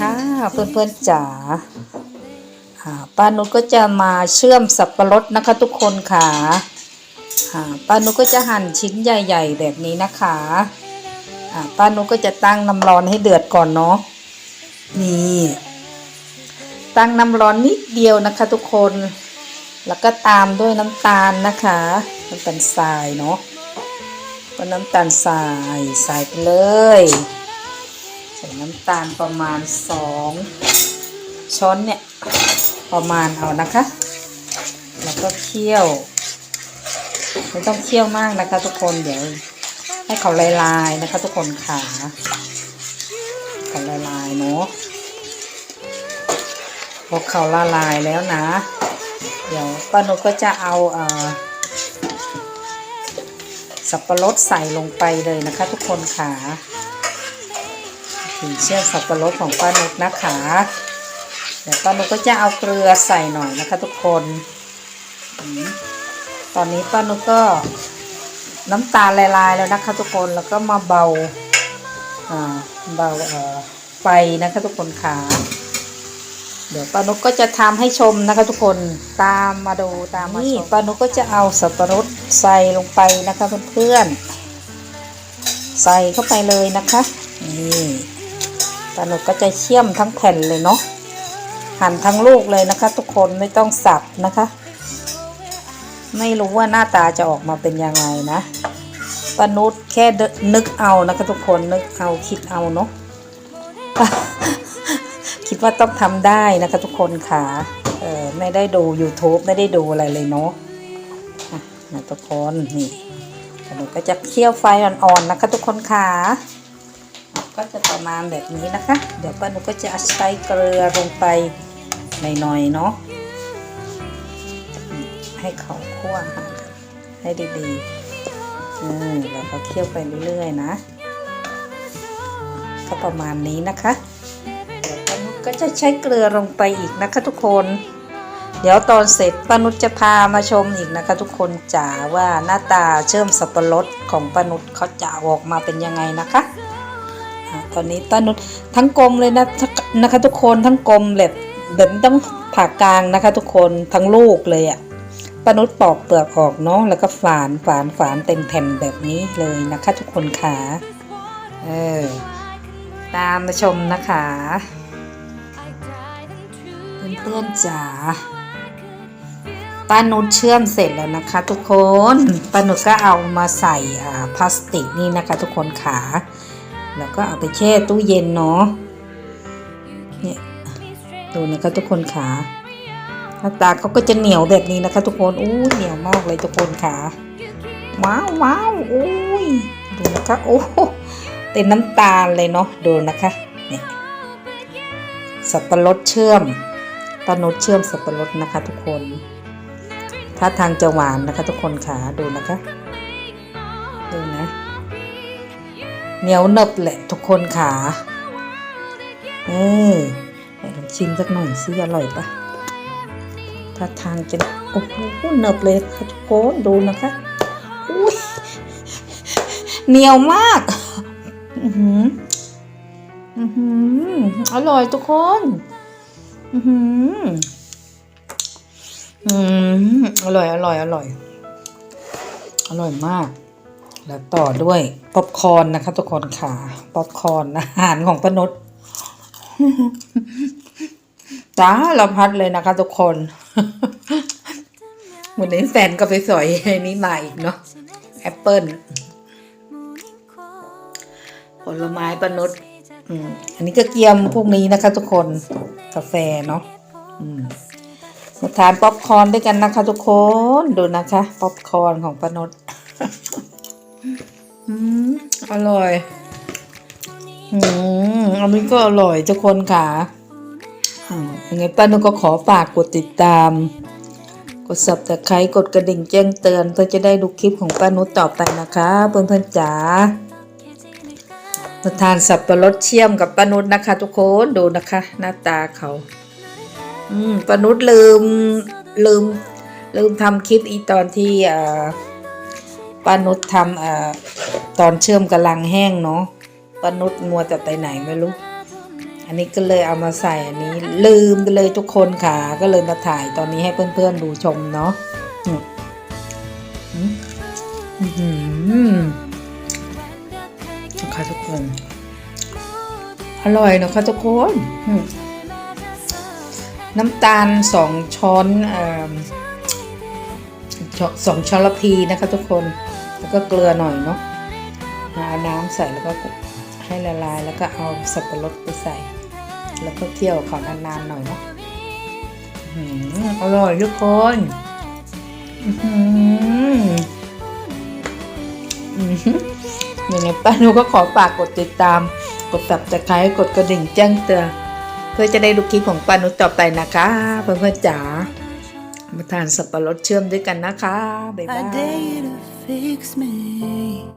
ค่ะเพื่อนๆจ๋าอ่าป้านุชก็จะมาเชื่อมสับปะรดนะคะทุกคนค่ะป้านุชก็จะหั่นชิ้นใหญ่ ๆ แบบนี้นะคะป้านุชก็จะตั้งน้ำร้อนให้เดือดก่อนเนาะนี่ตั้งน้ำร้อนนิดเดียวนะคะ ทุกคน แล้วก็ตามด้วยน้ำตาลนะคะน้ำตาลทรายเนาะก็น้ำตาลทรายใส่ไปเลย น้ำตาลประมาณสองช้อนเนี่ยประมาณเอานะคะ แล้วก็เคี่ยวไม่ต้องเคี่ยวมากนะคะ ทุกคนเดี๋ยวให้เขาละลายนะคะ ทุกคนขาเขาละลายเนาะพอเขาละลายแล้วนะ เดี๋ยวป้านุก็จะเอาเอ่อสับปะรดใส่ลงไปเลยนะคะ ทุกคนขา ถึงเชือกสับปะรดของป้านุชนะคะเดี๋ยวป้านุชก็จะเอาเกลือใส่หน่อยนะคะทุกคน ตอนนี้ป้านุชก็น้ำตาลละลายแล้วนะคะทุกคนแล้วก็มาเบาอ่าเบาเอ่อไฟนะคะทุกคนค่ะเดี๋ยวป้านุก็จะทำให้ชมนะคะทุกคนตามมาดูตามมาชมป้านุก็จะเอาสับปะรดใส่ลงไปนะคะเพื่อนๆใส่เข้าไปเลยนะคะนี่ ป้านุชก็จะเชี่ยมทั้งแผ่นเลยเนาะหั่นทั้งลูกเลยนะคะ ทุกคนไม่ต้องสับนะคะ ไม่รู้ว่าหน้าตาจะออกมาเป็นยังไงนะปานุษแค่นึกเอานะคะทุกคนนึกเอาคิดเอาเนาะคิดว่าต้องทำได้นะคะทุกคนค่ะเออไม่ได้ดู YouTube ไม่ได้ดูอะไรเลยเนาะนะทุกคนนี่ปนุษก็จะเคี่ยวไฟอ่อนๆนะคะทุกคนค่ะ ก็จะประมาณแบบนี้นะคะ เดี๋ยวป้าหนูก็จะใช้เกลือลงไปหน่อยๆเนาะให้เขาคั่วหากันให้ดีๆอืมแล้วก็เคี่ยวไปเรื่อยๆนะ ก็ประมาณนี้นะคะเดี๋ยวป้านุก็จะใช้เกลือลงไปอีกนะคะทุกคน เดี๋ยวตอนเสร็จป้านุชจะพามาชมอีกนะคะ ทุกคนจ๋าว่าหน้าตาเชื่อมสับปะรดของป้านุชเขาจะออกมาเป็นยังไงนะคะ ตอนนี้ป้านุชทั้งกลมเลยนะนะคะ ทุกคนทั้งกลมแบบแบบไม่ต้องผ่ากลางนะคะ ทุกคนทั้งลูกเลยอะ่ะป้านุชปอกเปลือกออกเนาะแล้วก็ฝานฝานฝานเต็มแผ่นแบบนี้เลยนะคะ ทุกคนค่ะเออตามมาชมนะคะเพื่อนๆจ๋าป้านุชเชื่อมเสร็จแล้วนะคะ ทุกคนป้านุชก็เอามาใส่อ่าพลาสติกนี่นะคะ ทุกคนขา แล้วก็เอาไปแช่ตู้เย็นเนาะเนี่ยดูนะคะทุกคนขาหน้าตาเขาก็จะเหนียวแบบนี้นะคะ ทุกคนอู้เหนียวมากเลยทุกคนขาว้าวว้าวอุ้ยดูนะคะโอ้โหเต็มน้ำตาลเลยเนาะดูนะคะเนี่ยสับปะรดเชื่อมปานุชเชื่อมสับปะรดนะคะ ทุกคนถ้าทางจะหวานนะคะ ทุกคนขาดูนะคะดูนะ เหนียวหนึบแหละทุกคนขาเออไหนลองชิมสักหน่อยสิอร่อยปะถ้าทางจะโอ้โหหนึบเลยค่ะทุกคนดูนะคะอุ้ยเหนียวมาก อือหืออือหืออร่อยทุกคน อือหืออืมอร่อยอร่อยอร่อย อร่อยมาก แล้วต่อด้วยป๊อปคอนนะคะ ทุกคนค่ะป๊อปคอนอาหารของปนุษจ้าเราพัดเลยนะคะ ทุกคนวันนี้แฟนก็ไปสอยไอ้นี้มาอีกเนาะแอปเปิลผลไม้ปนุษอืมอันนี้ก็เกียมพวกนี้นะคะ ทุกคนกาแฟเนาะมาทานป๊อปคอนด้วยกันนะคะ ทุกคนดูนะคะ ป๊อปคอนของปนุษ อืมอร่อย อืมอันนี้ก็อร่อยทุกคนค่ะอืมยังไงป้านุก็ขอฝากกดติดตาม กด subscribe กดกระดิ่งแจ้งเตือน เพื่อจะได้ดูคลิปของป้านุชต่อไปนะคะ เพื่อนๆจ๋ามาทานสับปะรดเชื่อมกับป้านุชนะคะ ทุกคนดูนะคะ หน้าตาเขา อืมป้านุชลืมลืม ลืมทำคลิปอีตอนที่อ่า ป้านุชทำอตอนเชื่อมกำลังแห้งเนาะป้านุชมัวแต่ไปไหนไม่รู้ อันนี้ก็เลยเอามาใส่อันนี้ลืมไปเลยทุกคนค่ะ ก็เลยมาถ่ายตอนนี้ให้เพื่อนๆดูชมเนาะอืมอืมอื้อหือนะคะทุกคน อร่อยนะคะทุกคน น้ำตาลสองช้อนเอ่อ สองช้อนละพีนะคะทุกคนแล้วก็เกลือหน่อยเนาะเอาน้ำใส่แล้วก็ให้ละลายแล้วก็เอาสับปะรดไปใส่ แล้วก็เคี่ยวเขานานๆหน่อยเนาะอร่อยทุกคนอื้อหืออื้อหือยังไงป้านูก็ขอฝากกดติดตาม กด subscribe กดกระดิ่งแจ้งเตือนเพื่อจะได้ดูคลิปของป้านุต่อไปนะคะ เพื่อนๆจ๋า มาทานสับปะรดเชื่อมด้วยกันนะคะ บ๊ายบาย